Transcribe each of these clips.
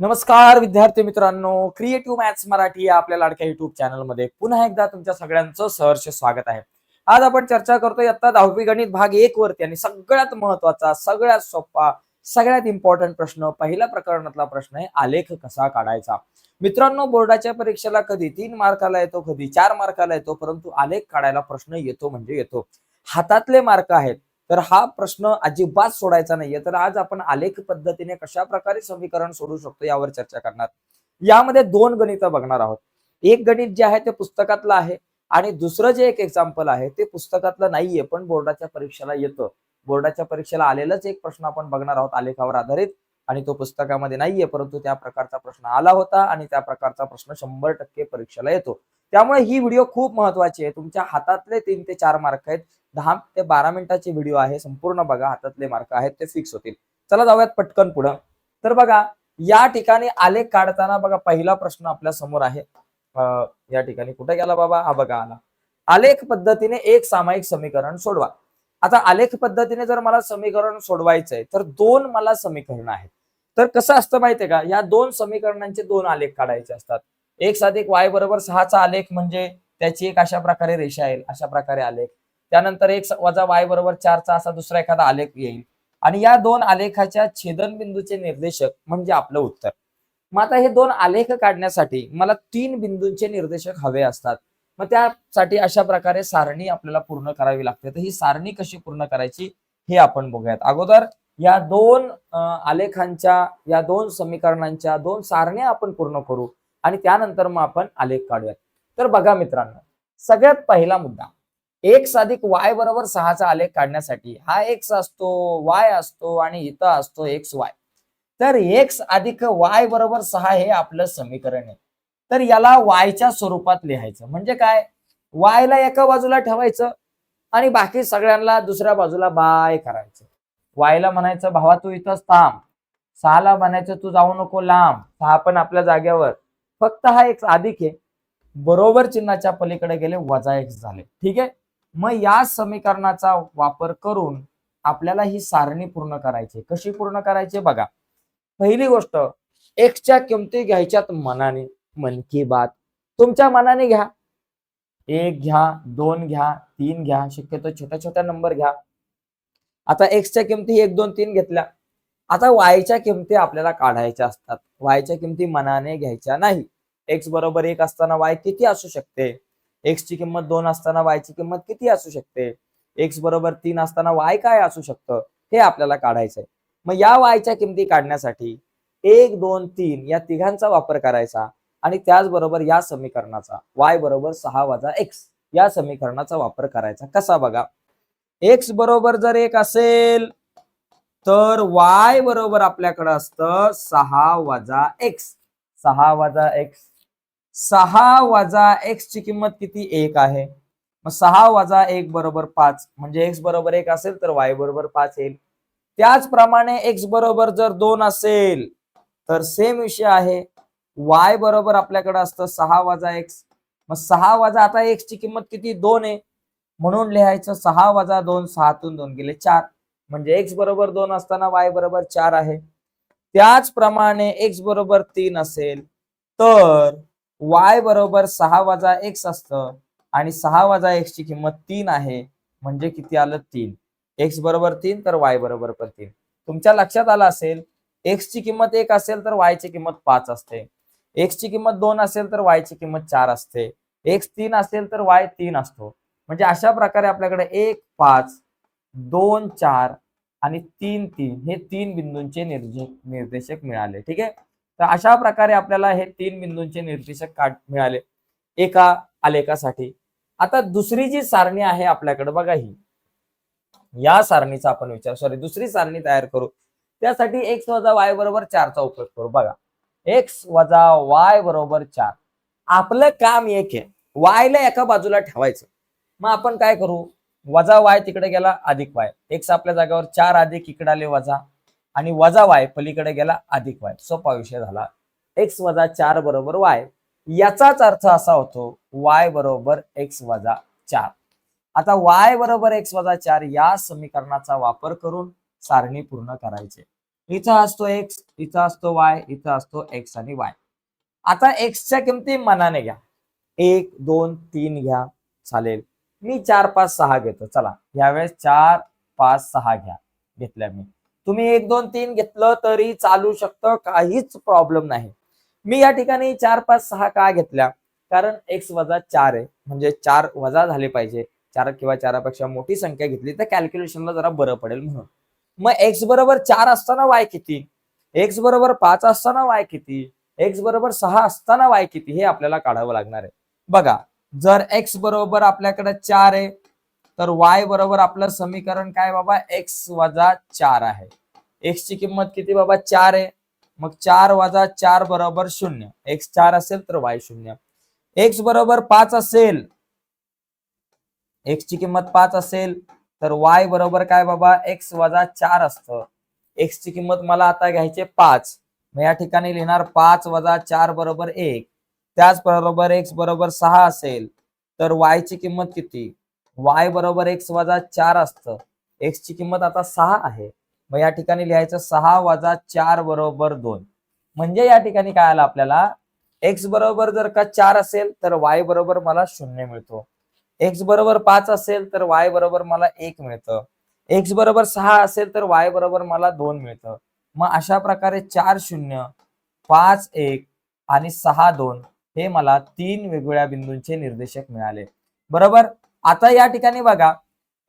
नमस्कार विद्यार्थी मित्रांनो. क्रिएटिव्ह मॅथ्स मराठी या आपल्या लाडक्या युट्यूब चॅनलमध्ये पुन्हा एकदा तुमच्या सगळ्यांचं सहर्ष स्वागत आहे. आज आपण चर्चा करतोय आता दहावी गणित भाग एक वरती आणि सगळ्यात महत्त्वाचा सगळ्यात सोपा सगळ्यात इम्पॉर्टंट प्रश्न पहिल्या प्रकरणातला प्रश्न आहे आलेख कसा काढायचा? मित्रांनो बोर्डाच्या परीक्षेला कधी तीन मार्काला येतो कधी चार मार्काला येतो परंतु आलेख काढायला प्रश्न येतो म्हणजे येतो. हातातले मार्क आहेत तर हा प्रश्न अजिबात सोडायचा नाहीये. तर आज आपण आलेख पद्धतीने कशा प्रकारे समीकरण सोडू शकतो यावर चर्चा करणार. यामध्ये दोन गणित बघणार आहोत. एक गणित जे आहे ते पुस्तकातलं आहे आणि दुसरं जे एक एक्झाम्पल आहे ते पुस्तकातलं नाहीये पण बोर्डाच्या परीक्षेला येतं. बोर्डाच्या परीक्षेला आलेलाच एक प्रश्न आपण बघणार आहोत आलेखावर आधारित आणि तो पुस्तकामध्ये नाहीये परंतु त्या प्रकारचा प्रश्न आला होता आणि त्या प्रकारचा प्रश्न शंभर टक्के परीक्षेला येतो. त्यामुळे ही व्हिडिओ खूप महत्वाची आहे. तुमच्या हातातले तीन ते चार मार्क आहेत. दहा ते बारा मिनिटाचे व्हिडिओ आहे संपूर्ण बघा हातातले मार्क आहेत ते फिक्स होतील. चला जाऊयात पटकन पुढं. तर बघा या ठिकाणी आलेख काढताना बघा पहिला प्रश्न आपल्यासमोर आहे. या ठिकाणी कुठे गेला बाबा? हा बघा आला. आलेख पद्धतीने एक सामायिक समीकरण सोडवा. आता आलेख पद्धतीने जर मला समीकरण सोडवायचंय तर दोन मला समीकरण आहेत. तर कसं असतं माहितीये का? या दोन समीकरणांचे दोन आलेख काढायचे असतात. एक साधिक वाय बरोबर सहाचा आलेख म्हणजे त्याची एक अशा प्रकारे रेषा येईल अशा प्रकारे आलेख. त्यानंतर एक वजा वाय बरोबर चारचा असा दुसरा एखादा आलेख येईल. आणि या दोन आलेखाच्या छेदनबिंदूचे निर्देशक म्हणजे आपलं उत्तर. मग आता हे दोन आलेख काढण्यासाठी मला तीन बिंदूंचे निर्देशक हवे असतात. मग त्यासाठी अशा प्रकारे सारणी आपल्याला पूर्ण करावी लागते. तर ही सारणी कशी पूर्ण करायची हे आपण बघूयात. अगोदर या दोन आलेखांच्या या दोन समीकरणांच्या दोन सारण्या आपण पूर्ण करू आणि त्यानंतर मग आपण आलेख काढूयात. तर बघा मित्रांनो सगळ्यात पहिला मुद्दा एक्स अधिक वाय बरोबर सहाचा आलेख काढण्यासाठी. हा एक्स असतो वाय असतो आणि इथं असतो एक्स वाय तर एक्स अधिक वाय बरोबर सहा हे आपलं समीकरण आहे. तर याला वायच्या स्वरूपात लिहायचं. म्हणजे काय? वायला एका बाजूला ठेवायचं आणि बाकी सगळ्यांना दुसऱ्या बाजूला बाय करायचं. वायला म्हणायचं भावा तू इथंच थांब. सहाला म्हणायचं तू जाऊ नको लांब. सहा पण आपल्या जागेवर. फक्त हा एक अधिक आहे. बरोबर चिन्हाच्या पलीकडे गेले वजा एक्स झाले. ठीक आहे? मग या समीकरणाचा वापर करून आपल्याला ही सारणी पूर्ण करायची कशी पूर्ण करायची बघा. पहिली गोष्ट एक्सच्या किमती घ्यायच्यात मनाने. मन की बात. तुमच्या मनाने घ्या. एक घ्या दोन घ्या तीन घ्या. शक्यतो छोट्या छोट्या नंबर घ्या. आता एक्सच्या किमती एक दोन तीन घेतल्या. आता वायच्या किमती आपल्याला काढायच्या असतात. वायच्या किमती मनाने घ्यायच्या नाही. एक्स बरोबर एक असताना वाय किती असू शकते? एक्स ची किंमत दोन असताना वाय ची किंमत किती असू शकते? एक्स बरोबर तीन असताना वाय काय असू शकतं? हे आपल्याला काढायचंय. मग या वायच्या किमती काढण्यासाठी एक दोन तीन या तिघांचा वापर करायचा आणि त्याचबरोबर या समीकरणाचा वाय बरोबर सहा वजा एक्स या समीकरणाचा वापर करायचा. कसा बघा? एक्स बरोबर जर एक असेल तर वाय बरोबर आपल्याकडे असतं सहा वजा एक्स सहा वजा एक्स सहा वजा एक्स ची किंमत किती? एक आहे. मग सहा वजा एक बरोबर पाच. म्हणजे एक्स बरोबर एक असेल तर वाय बरोबर पाच येईल. त्याचप्रमाणे एक्स बरोबर जर दोन असेल तर सेम विषय आहे. वाय बरोबर आपल्याकडे असतं सहा वजा एक्स मग सहा वजा आता एक्स ची किंमत किती? दोन आहे. म्हणून लिहायचं सहा वजा दोन सहातून दोन गेले चार. म्हणजे एक्स बरोबर दोन असताना वाय बरोबर चार आहे. त्याचप्रमाणे एक्स बरोबर तीन असेल तर वाय बरोबर सहा वजा एक्स असतं आणि सहा वजा एक्स ची किंमत तीन आहे म्हणजे किती आलं तीन? एक्स बरोबर तीन तर वाय बरोबर पण तीन. तुमच्या लक्षात आलं असेल एक्स ची किंमत एक असेल तर वाय ची किंमत पाच असते. एक्स ची किंमत दोन असेल तर वाय ची किंमत चार असते. एक्स तीन असेल तर वाय तीन असतो. म्हणजे अशा प्रकारे आपल्याकडे एक पाच दोन चार आणि तीन तीन हे तीन बिंदूंचे निर्देशक मिळाले. ठीक आहे? तर अशा प्रकारे आपल्याला हे तीन बिंदूंचे निर्देशक काढ मिळाले. एका आलेखासाठी. आता दुसरी जी सारणी आहे आपल्याकडे बघा ही. या सारणीचा आपण विचार सॉरी दुसरी सारणी तयार करू. त्यासाठी एक्स वजा वाय बरोबर चारचा उपयोग करू. बघा. एक्स वजा वाय बरोबर चार. आपलं काम एक आहे. वायला एका बाजूला ठेवायचं. मग आपण काय करू? वजा वाय तिकडे गेला अधिक वाय एक्स आपल्या जागेवर चार अधिक इकडे आले वजा. आणि वजा वाय पलीकडे गेला अधिक वाय. सोपा विषय झाला. एक्स वजा चार बरोबर वाय याचाच अर्थ असा होतो वाय बरोबर एक्स वजा चार. आता वाय बरोबर एक्स वजा चार या समीकरणाचा वापर करून सारणी पूर्ण करायचे. इथं असतो एक्स इथं असतो वाय इथं असतो एक्स आणि वाय आता एक्सच्या किमती मनाने घ्या. एक दोन तीन घ्या. चालेल. मी चार पाच सहा घेतो. चला. यावेळेस चार पाच सहा घ्या. घेतल्या मी. तुम्ही एक दोन तीन घेतलं तरी चालू शकतं काहीच प्रॉब्लेम नाही. मी या ठिकाणी चार पाच सहा का घेतल्या? कारण एक्स वजा चार आहे. म्हणजे चार वजा झाले पाहिजे. चार किंवा चारापेक्षा मोठी संख्या घेतली तर कॅल्क्युलेशनला जरा बरं पडेल म्हणून. मग एक्स बरोबर चार असताना वाय किती? एक्स बरोबर पाच असताना वाय किती? एक्स बरोबर सहा असताना वाय किती? हे आपल्याला काढावं लागणार आहे. बघा जर एक्स बरोबर आपल्याकडे चार आहे तर वाय बरोबर आपलं समीकरण काय बाबा? एक्स वजा चार आहे. एक्स ची किंमत किती? बाबा चार आहे. मग चार वजा चार बरोबर शून्य. एक्स चार असेल तर वाय शून्य. एक्स बरोबर पाच असेल. एक्स ची किंमत पाच असेल तर वाय बरोबर काय बाबा? एक्स वजा चार असतं. एक्स ची किंमत मला आता घ्यायचे पाच. मग या ठिकाणी लिहिणार पाच वजा चार बरोबर एक. त्याच बरोबर एक्स बरोबर सहा असेल. तर वाय ची किंमत किती? वाय बरोबर एक्स वजा चार असतं. एक्स ची किंमत आता सहा आहे. मग या ठिकाणी लिहायचं सहा वजा चार बरोबर दोन. म्हणजे या ठिकाणी काय आलं आपल्याला? एक्स बरोबर जर का चार असेल तर वाय बरोबर मला शून्य मिळतो. एक्स बरोबर पाच असेल तर वाय बरोबर मला एक मिळतं. एक्स बरोबर सहा असेल तर वाय बरोबर मला दोन मिळतं. मग अशा प्रकारे चार शून्य पाच एक आणि सहा दोन हे मला तीन वेगवेगळ्या बिंदूंचे निर्देशक मिळाले. बरोबर? आता या ठिकाणी बघा.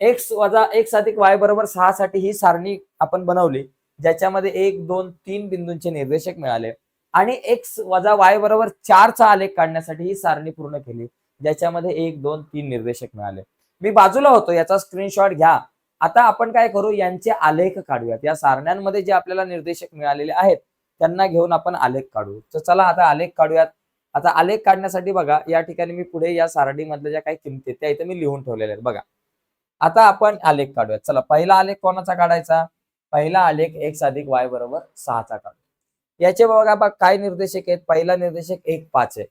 एक्स वजा एक्स अधिक वाय बरोबर सहा साठी ही सारणी आपण बनवली ज्याच्यामध्ये एक दोन तीन बिंदूंचे निर्देशक मिळाले. आणि एक्स वजा वाय बरोबर चारचा आलेख काढण्यासाठी ही सारणी पूर्ण केली ज्याच्यामध्ये एक दोन तीन निर्देशक मिळाले. मी बाजूला होतो याचा स्क्रीनशॉट घ्या. आता आपण काय करू यांचे आलेख काढूयात. या सारण्यांमध्ये जे आपल्याला निर्देशक मिळालेले आहेत त्यांना घेऊन आपण आलेख काढू. तर चला आता आलेख काढूयात. आता आलेख काढण्यासाठी बघा या ठिकाणी मी पुढे या सारणीमधल्या ज्या काही किमती आहेत त्या इथे मी लिहून ठेवलेल्या आहेत. बघा. आता आपण आलेख काढूयात. चला पहिला आलेख कोणाचा काढायचा? पहिला आलेख एक्स अधिक वाय बरोबर सहाचा काढू. याचे बघा बघा काय निर्देशक आहेत? पहिला निर्देशक एक पाच आहे.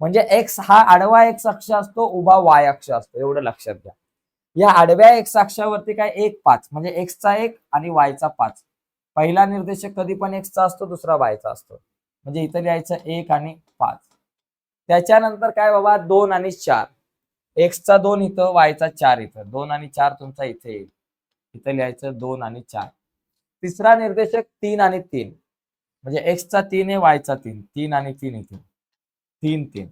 म्हणजे एक्स हा आडवा एक्स अक्ष असतो उभा वाय अक्ष असतो. एवढं लक्षात घ्या. या आडव्या एक्स अक्षावरती काय? एक पाच. म्हणजे एक्सचा एक आणि वायचा पाच. पहिला निर्देशक कधी पण एक्सचा असतो दुसरा वायचा असतो. म्हणजे इथं लिहायचं एक आणि पाच. त्याच्यानंतर काय बाबा? दोन आणि चार. एक्सचा दोन इथं वायचा चार इथं. दोन आणि चार तुमचा इथे येईल. इथं लिहायचं दोन आणि चार. तिसरा निर्देशक तीन आणि तीन. म्हणजे एक्सचा तीन आहे वायचा तीन. तीन आणि तीन इथे. तीन तीन.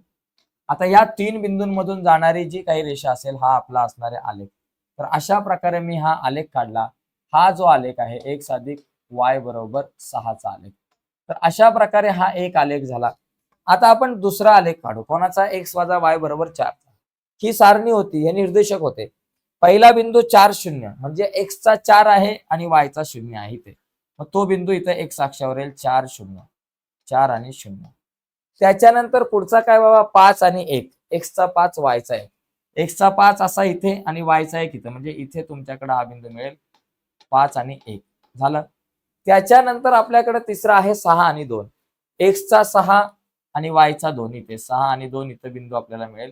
आता या तीन बिंदूंमधून जाणारी जी काही रेषा असेल हा आपला असणारे आलेख. तर अशा प्रकारे मी हा आलेख काढला. हा जो आलेख आहे एक्स अधिक वाय बरोबर सहाचा आलेख. तर अशा प्रकारे हा एक आलेख झाला. आता आपण दुसरा आलेख काढू. कोणाचा? एक्स वाजा वाय बरोबर चारचा ही सारणी होती हे निर्देशक होते. पहिला बिंदू चार शून्य म्हणजे एक्सचा चार आहे आणि वायचा शून्य आहे इथे. मग तो बिंदू इथे एक्स अक्षावर येईल चार शून्य. चार आणि शून्य. त्याच्यानंतर पुढचा काय बाबा? पाच आणि एक. एक्सचा पाच वायचा एक. एक्सचा पाच असा इथे आणि वायचा एक इथे. म्हणजे इथे तुमच्याकडे हा बिंदू मिळेल पाच आणि एक. झालं? त्याच्यानंतर आपल्याकडे तिसरा आहे सहा आणि दोन. एक्सचा सहा आणि वायचा दोन इथे. सहा आणि दोन इथं बिंदू आपल्याला मिळेल.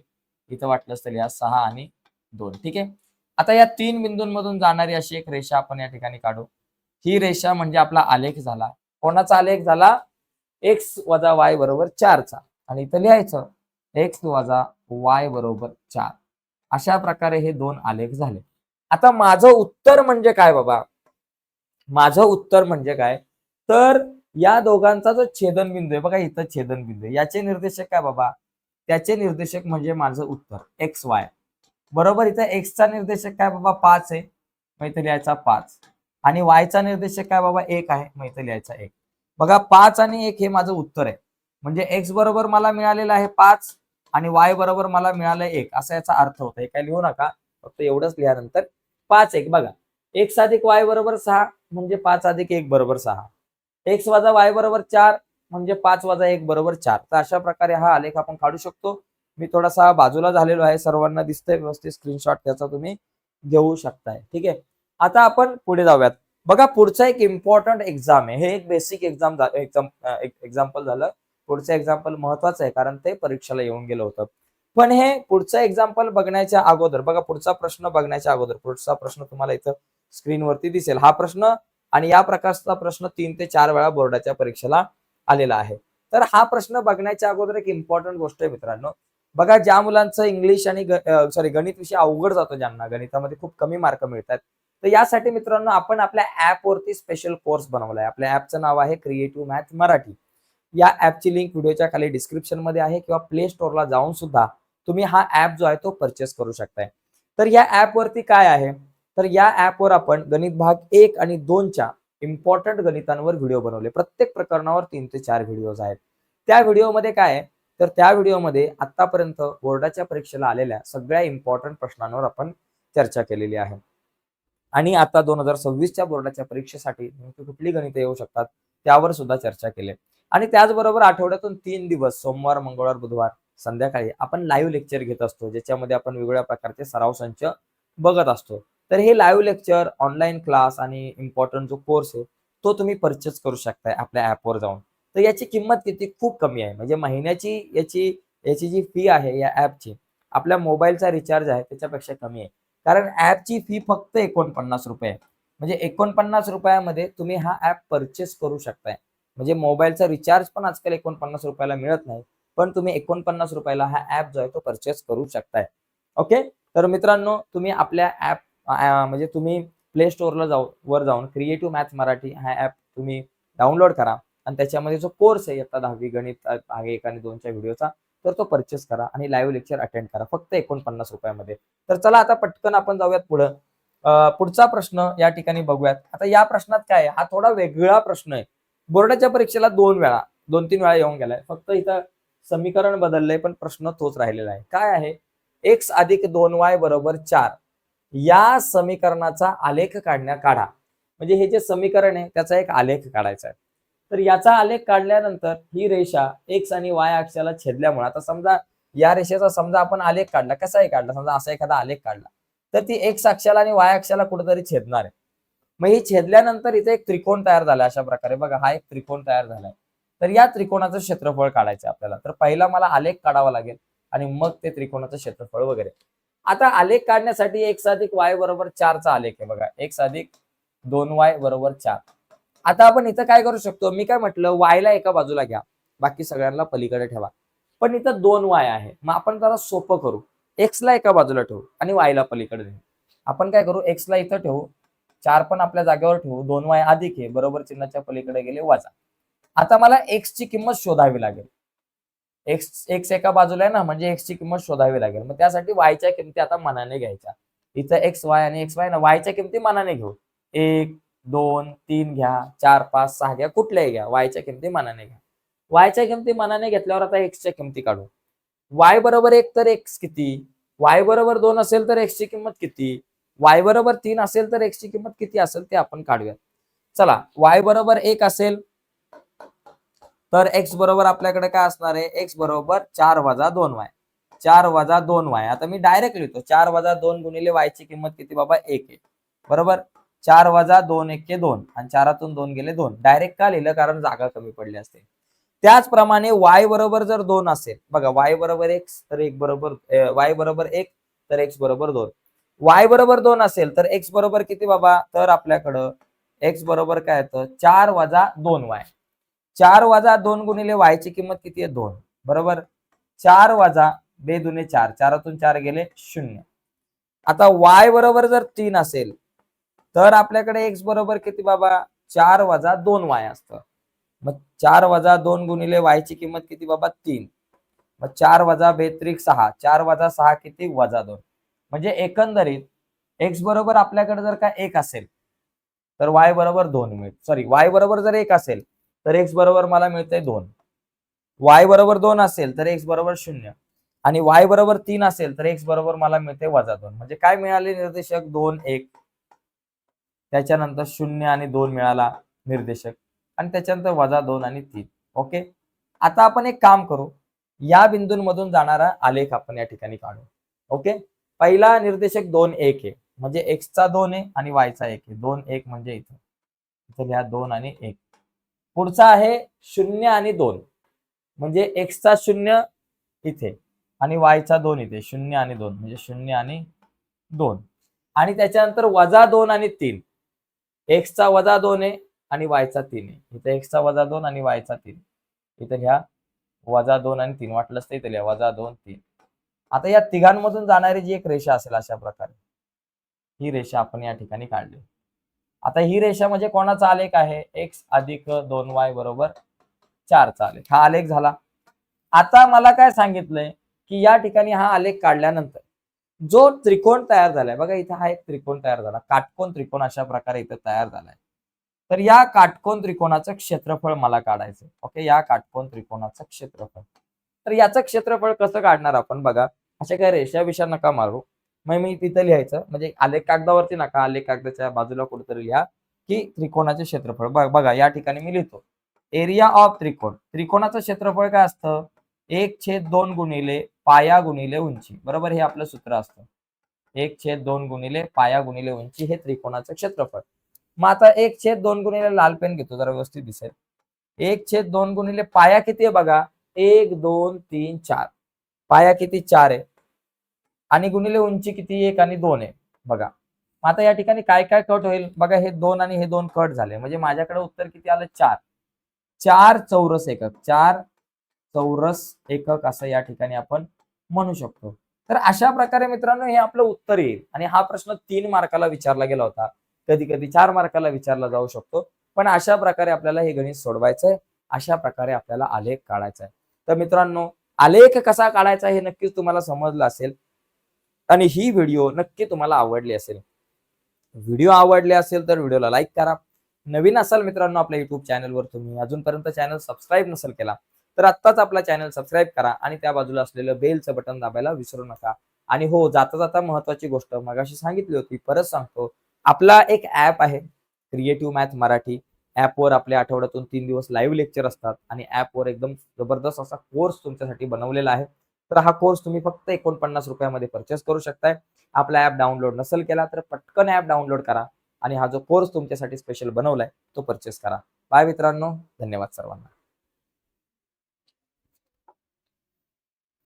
इथं वाटलंच तर या सहा आणि दोन. ठीक आहे? आता या तीन बिंदूंमधून जाणारी अशी एक रेषा आपण या ठिकाणी काढू. ही रेषा म्हणजे आपला आलेख झाला. कोणाचा आलेख झाला? एक्स वजा वाय बरोबर चारचा आणि इथं लिहायचं एक्स वजा वाय बरोबर चार. अशा प्रकारे हे दोन आलेख झाले. आता माझं उत्तर म्हणजे काय बाबा? माझं उत्तर म्हणजे काय? तर या दोघांचा जो छेदनबिंदू आहे बघा इथं छेदनबिंदू आहे. याचे निर्देशक काय बाबा? त्याचे निर्देशक म्हणजे माझं उत्तर एक्स वाय बरोबर इथं एक्सचा निर्देशक काय बाबा? पाच आहे. मग यायचा लिहायचा पाच. आणि वायचा निर्देशक काय बाबा? एक आहे. मग इथं लिहायचा एक. बघा पाच आणि एक हे माझं उत्तर आहे. म्हणजे एक्स बरोबर मला मिळालेलं आहे पाच आणि वाय बरोबर मला मिळालं एक. असा याचा अर्थ होता. हे काय लिहू नका. फक्त एवढंच लिहिल्यानंतर पाच एक. बघा एक्स अधिक वाय बरोबर सहा म्हणजे पाच अधिक एक बरोबर सहा. एक्स वजा वाय बरोबर चार म्हणजे पाच वजा एक बरोबर चार. तर अशा प्रकारे हा आलेख आपण काढू शकतो. मी थोडासा बाजूला झालेलो आहे. सर्वांना दिसतंय व्यवस्थित स्क्रीनशॉट त्याचा तुम्ही घेऊ शकताय. ठीक आहे? आता आपण पुढे जाऊयात. बघा पुढचा एक इम्पॉर्टंट एक्झाम आहे. हे एक बेसिक एक्झाम एक्झाम एक्झाम्पल झालं. पुढचं एक्झाम्पल महत्वाचं आहे कारण ते परीक्षेला येऊन गेलं होतं. पण हे पुढचं एक्झाम्पल बघण्याच्या अगोदर बघा पुढचा प्रश्न बघण्याच्या अगोदर पुढचा प्रश्न तुम्हाला इथं स्क्रीनवरती दिसेल. हा प्रश्न आणि या प्रकारचा प्रश्न तीन ते चार वेळा बोर्डाच्या परीक्षेला आलेला आहे. तर हा प्रश्न बघण्याच्या अगोदर एक इम्पॉर्टंट गोष्ट आहे मित्रांनो. बघा ज्या मुलांचं इंग्लिश आणि सॉरी गणित विषय अवघड जातो ज्यांना. गणितामध्ये खूप कमी मार्क मिळतात. तर यासाठी मित्रांनो आपण आपल्या ऍप वरती स्पेशल कोर्स बनवलाय. आपल्या ऍपचं नाव आहे क्रिएटिव्ह मॅथ मराठी. या ऍपची लिंक व्हिडिओच्या खाली डिस्क्रिप्शनमध्ये आहे किंवा प्ले स्टोअरला जाऊन सुद्धा तुम्ही हा ऍप जो आहे तो परचेस करू शकताय. तर या ऍप वरती काय आहे? तर या ऍपवर आपण गणित भाग एक आणि दोनच्या इम्पॉर्टंट गणितांवर व्हिडिओ बनवले. प्रत्येक प्रकरणावर तीन ते चार व्हिडिओज आहेत. त्या व्हिडिओमध्ये काय आहे? तर त्या व्हिडिओमध्ये आतापर्यंत बोर्डाच्या परीक्षेला आलेल्या सगळ्या इम्पॉर्टंट प्रश्नांवर आपण चर्चा केलेली आहे. आणि आता दोन हजार सव्वीसच्या बोर्डाच्या परीक्षेसाठी नेमकी कुठली गणितं येऊ शकतात त्यावर सुद्धा चर्चा केली. आणि त्याचबरोबर आठवड्यातून तीन दिवस सोमवार मंगळवार बुधवार संध्याकाळी आपण लाईव्ह लेक्चर घेत असतो ज्याच्यामध्ये आपण वेगवेगळ्या प्रकारचे सराव संच बघत असतो. तर हे लाईव्ह लेक्चर ऑनलाईन क्लास आणि इम्पॉर्टंट जो कोर्स आहे तो तुम्ही परचेस करू शकताय आपल्या ऍपवर जाऊन. तर याची किंमत किती? खूप कमी आहे. म्हणजे महिन्याची याची याची जी फी आहे या ऍपची आपल्या मोबाईलचा रिचार्ज आहे त्याच्यापेक्षा कमी आहे. कारण ऍपची फी फक्त एकोणपन्नास रुपये आहे. म्हणजे एकोणपन्नास रुपयामध्ये तुम्ही हा ऍप परचेस करू शकताय. म्हणजे मोबाईलचा रिचार्ज पण आजकाल एकोणपन्नास रुपयाला मिळत नाही पण तुम्ही एकोणपन्नास रुपयाला हा ऍप जो आहे तो परचेस करू शकताय. ओके तर मित्रांनो तुम्ही आपल्या ऍप म्हणजे तुम्ही प्ले स्टोअरला जाऊ वर जाऊन क्रिएटिव्ह मॅथ्स मराठी हा ऍप तुम्ही डाउनलोड करा. आणि त्याच्यामध्ये जो कोर्स आहे आता दहावी गणित आहे एक आणि दोनच्या व्हिडिओचा तर तो परचेस करा आणि लाईव्ह लेक्चर अटेंड करा. फक्त एकोणपन्नास रुपयामध्ये. तर चला आता पटकन आपण जाऊयात पुढं. पुढचा प्रश्न या ठिकाणी बघूयात. आता या प्रश्नात काय आहे? हा थोडा वेगळा प्रश्न आहे. बोर्डाच्या परीक्षेला दोन वेळा दोन तीन वेळा येऊन गेलाय. फक्त इथं समीकरण बदललंय पण प्रश्न तोच राहिलेला आहे. काय आहे? एक्स अधिक दोन वाय बरोबर चार. या समीकरणाचा आलेख काढण्या काढा. म्हणजे हे जे समीकरण आहे त्याचा एक आलेख काढायचा आहे. तर याचा आलेख काढल्यानंतर ही रेषा एक्स आणि वाय अक्षाला छेदल्यामुळे आता समजा या रेषेचा समजा आपण आलेख काढला कसाही काढला समजा असा एखादा आलेख काढला तर ती एक्स अक्षाला आणि वाय अक्षाला कुठेतरी छेदणार आहे. मग ही छेदल्यानंतर इथे एक त्रिकोण तयार झाला अशा प्रकारे बघा हा एक त्रिकोण तयार झालाय. तर या त्रिकोणाचं क्षेत्रफळ काढायचं आपल्याला. तर पहिला मला आलेख काढावा लागेल आणि मग ते त्रिकोणाचं क्षेत्रफळ वगैरे. आता आलेख काढण्यासाठी एक्स अधिक वाय बरोबर चारचा आलेख आहे बघा. एक्स अधिक दोन वाय बरोबर चार. आता आपण इथं काय करू शकतो? मी काय म्हटलं वायला एका बाजूला घ्या. बाकी सगळ्यांना पलीकडे ठेवा. पण इथं दोन वाय आहे. मग आपण जरा सोपं करू. एक्सला एका बाजूला ठेवू आणि वायला पलीकडे ठेवू. आपण काय करू? एक्सला इथं ठेवू. चार पण आपल्या जागेवर ठेवू. दोन वाय अधिक आहे. बरोबर चिन्हाच्या पलीकडे गेले वाचा. आता मला एक्स ची किंमत शोधावी लागेल. एक्स एक्स एका बाजूला आहे ना म्हणजे एक्स ची किंमत शोधावी लागेल. मग त्यासाठी वायच्या किमती आता मनाने घ्यायच्या. इथं एक्स वाय आणि एक्स वाय ना वायच्या किमती मनाने घेऊ. एक दोन तीन घ्या चार पाच सहा घ्या कुठल्याही घ्या. वायच्या किमती मनाने घ्या. वायच्या किमती मनाने घेतल्यावर आता एक्सच्या किमती काढू. वाय बरोबर एक तर एक्स किती? वाय बरोबर दोन असेल तर एक्सची किंमत किती? वाय बरोबर तीन असेल तर एक्सची किंमत किती असेल ते आपण काढूयात. चला वाय बरोबर एक असेल तर एक्स बरोबर आपल्याकडे काय असणार आहे? एक्स बरोबर चार वजा दोन वाय चार वजा दोन वाय आता मी डायरेक्ट लिहितो. चार वजा दोन गुणिले वायची किंमत किती बाबा? एक आहे. बरोबर? चार वजा दोन एक दोन. आणि चारातून दोन गेले दोन. डायरेक्ट का लिहिलं? कारण जागा कमी पडली असते. त्याचप्रमाणे वाय बरोबर जर दोन असेल बघा वाय बरोबर एक्स तर एक बरोबर वाय बरोबर एक तर एक्स बरोबर दोन. वाय बरोबर दोन असेल तर एक्स बरोबर किती बाबा? तर आपल्याकडं एक्स बरोबर काय येतं? चार वजा दोन वाय चार वजा दोन गुणिले वायची किंमत किती आहे? दोन. बरोबर? चार वजा बे दुने चार. चारातून चार गेले शून्य. आता वाय बरोबर जर तीन असेल तर आपल्याकडे एक्स बरोबर किती बाबा? चार वजा दोन वाय असतं. मग चार वजा दोन गुणिले वायची किंमत किती बाबा? तीन. मग चार वजा बेत्रिक सहा. चार वजा सहा किती? वजा दोन. म्हणजे एकंदरीत एक्स बरोबर आपल्याकडे जर का एक असेल तर वाय बरोबर दोन मिळेल. सॉरी वाय बरोबर जर एक असेल तर एक्स बरोबर मला मिळतंय दोन. वाय बरोबर दोन असेल तर एक्स बरोबर शून्य. आणि वाय बरोबर तीन असेल तर एक्स बरोबर मला मिळते वजा दोन. म्हणजे काय मिळाले निर्देशक? दोन एक. त्याच्यानंतर शून्य आणि दोन मिळाला निर्देशक. आणि त्याच्यानंतर वजा दोन आणि तीन. ओके? आता आपण एक काम करू. या बिंदूंमधून जाणारा आलेख आपण या ठिकाणी काढू. ओके? पहिला निर्देशक दोन एक आहे. म्हणजे एक्सचा दोन आहे आणि वायचा एक आहे. दोन एक म्हणजे इथं. इथं लिहा दोन आणि एक. पुढचा आहे शून्य आणि दोन. म्हणजे एक्सचा शून्य इथे आणि वायचा दोन इथे. शून्य आणि दोन. म्हणजे शून्य आणि दोन. आणि त्याच्यानंतर वजा दोन आणि तीन. एक्सचा वजा दोन आहे आणि वायचा तीन आहे. इथे एक्सचा वजा दोन आणि वायचा तीन. इथे घ्या. वजा दोन आणि तीन. वाटलंच तर इथे लिहा. वजा दोन तीन. आता या तिघांमधून जाणारी जी एक रेषा असेल अशा प्रकारे ही रेषा आपण या ठिकाणी काढली. आता ही रेषा म्हणजे कोणाचा आलेख आहे? एक्स अधिक दोन वाय बरोबर चारचा आलेख. हा आलेख झाला. आता मला काय सांगितलंय की या ठिकाणी हा आलेख काढल्यानंतर जो त्रिकोण तयार झालाय बघा इथे हा एक त्रिकोण तयार झाला. काटकोन त्रिकोण अशा प्रकारे इथे तयार झालाय. तर या काटकोन त्रिकोणाचं क्षेत्रफळ मला काढायचं ओके या काटकोन त्रिकोणाचं क्षेत्रफळ. तर याचं क्षेत्रफळ कसं काढणार आपण बघा? अशा काही रेषा विषय नका मारू. मग मी तिथं लिहायचं. म्हणजे आलेख कागदावरती नका आलेख कागदाच्या बाजूला कुठेतरी लिहा की त्रिकोणाचे क्षेत्रफळ. बघ- बघा या ठिकाणी मी लिहितो. एरिया ऑफ त्रिकोण. त्रिकोणाचं क्षेत्रफळ काय असतं? एक छेद दोन गुणिले पाया गुणिले उंची. बरोबर? हे आपलं सूत्र असतं. एक छेद दोन गुणिले पाया गुणिले उंची हे त्रिकोणाचं क्षेत्रफळ. मग आता एक छेद दोन गुणिले लाल पेन घेतो जरा व्यवस्थित दिसेल. एक छेद दोन गुणिले पाया किती आहे बघा? एक दोन तीन चार. पाया किती? चार आहे. आणि गुणिले उंची किती एक आणि दोन आहे. बघा. मग आता या ठिकाणी काय काय कट होईल? बघा हे दोन आणि हे दोन कट झाले. म्हणजे माझ्याकडे उत्तर किती आलं? चार. चार चौरस एकक. चार चौरस एकक असं या ठिकाणी आपण म्हणू शकतो. तर अशा प्रकारे मित्रांनो हे आपलं उत्तर येईल. आणि हा प्रश्न तीन मार्काला विचारला गेला होता. कधी कधी चार मार्काला विचारला जाऊ शकतो. पण अशा प्रकारे आपल्याला हे गणित सोडवायचंय. अशा प्रकारे आपल्याला आलेख काढायचा आहे तर मित्रांनो आलेख कसा काढायचा हे नक्कीच तुम्हाला समजलं असेल. आणि ही व्हिडिओ नक्की तुम्हाला आवडली असेल. व्हिडिओ आवडले असेल तर व्हिडिओला लाईक करा. नवीन असाल मित्रांनो आपल्या युट्यूब चॅनलवर तुम्ही अजूनपर्यंत चॅनल सबस्क्राईब नसेल केला तर आत्ताच आपला चॅनल सबस्क्राईब करा आणि त्या बाजूला असलेलं बेलचं बटन दाबायला विसरू नका. आणि हो जाता जाता महत्वाची गोष्ट मगाशी सांगितली होती परत सांगतो. आपला एक ऍप आहे क्रिएटिव्ह मॅथ मराठी ऍपवर आपल्या आठवड्यातून तीन दिवस लाईव्ह लेक्चर असतात आणि ऍपवर एकदम जबरदस्त असा कोर्स तुमच्यासाठी बनवलेला आहे. तर हा कोर्स तुम्ही फक्त एकोणपन्नास रुपयामध्ये परचेस करू शकताय. आपला ऍप डाउनलोड नसेल केला तर पटकन ऍप डाउनलोड करा आणि हा जो कोर्स तुमच्यासाठी स्पेशल बनवलाय तो परचेस करा. बाय मित्रांनो धन्यवाद सर्वांना.